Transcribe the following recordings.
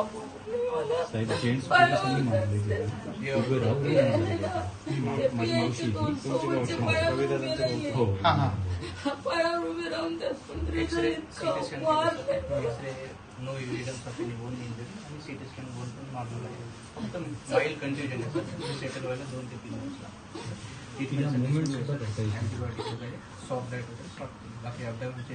साहेब gents पोलिसांनी मारले उभे राहून माझी मावशी हो पायावर उभे राहून त्या CT scan मारले no evidence of any bone injury आणि CT scan bone पण नॉर्मल आहे एकदम माइल्ड कंट्युजन आहे सेटल व्हायला दोन ते तीन दिवस लागतात नाही. सॉफ्ट डाएट वगैरे बाकी अपडाऊनचे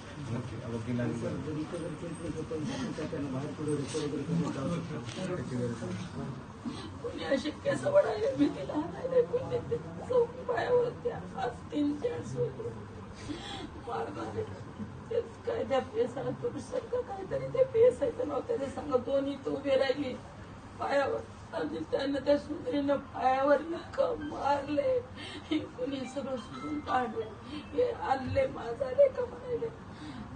इकडे घेऊन जाते. नक्की वकिलांनी त्याची गरज आहे. कोणी असे केस वडायला भीतीला हाणायला कोणी ते चौकी पायावर त्या आज तीन चान्स होते मारणारे तेच काय त्या पेसा पुरुषांका काहीतरी. ते पेसायचं नव्हतं ते सांग, दोन्ही तू उभी राहिली. पायावर. आणि त्यानं त्या सुंदरीनं पायावर इतकं मारले. हे कुणी सगळं सोडून काढले. हे आणले माझा का म्हणाले मी म्हणाले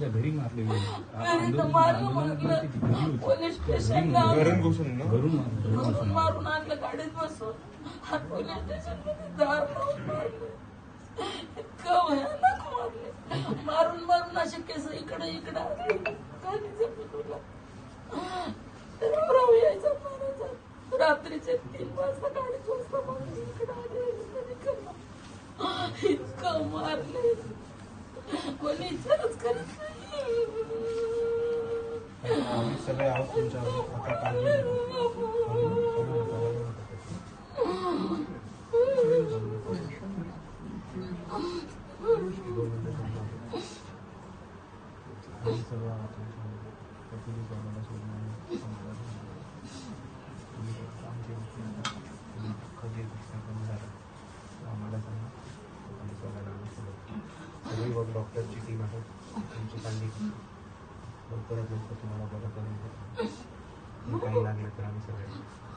तिला घरी मारले पोलीस स्टेशनला घरून घुसून घरून मारून आणलं. गाडीत बसून. पोलीस दार इतकं भयानक मारले. मारून मारून असे केस इकडे इकडे यायचा मारायचा. रात्रीचे तीन वाजता गाडीत वाजता मारून इकडे आले इतकं मारले. कोणी विचारच करत नाही. सगळे आहोत तुमच्या आता काळजी सगळं कधी घटना कमी आम्हाला सांगा आम्ही सगळ्यांना आम्ही सोडवतो. सगळी डॉक्टरची टीम आहे तुमची काळजी. लवकरात लवकर तुम्हाला बरं करून देतो आणि काही लागलं तर आम्ही सगळे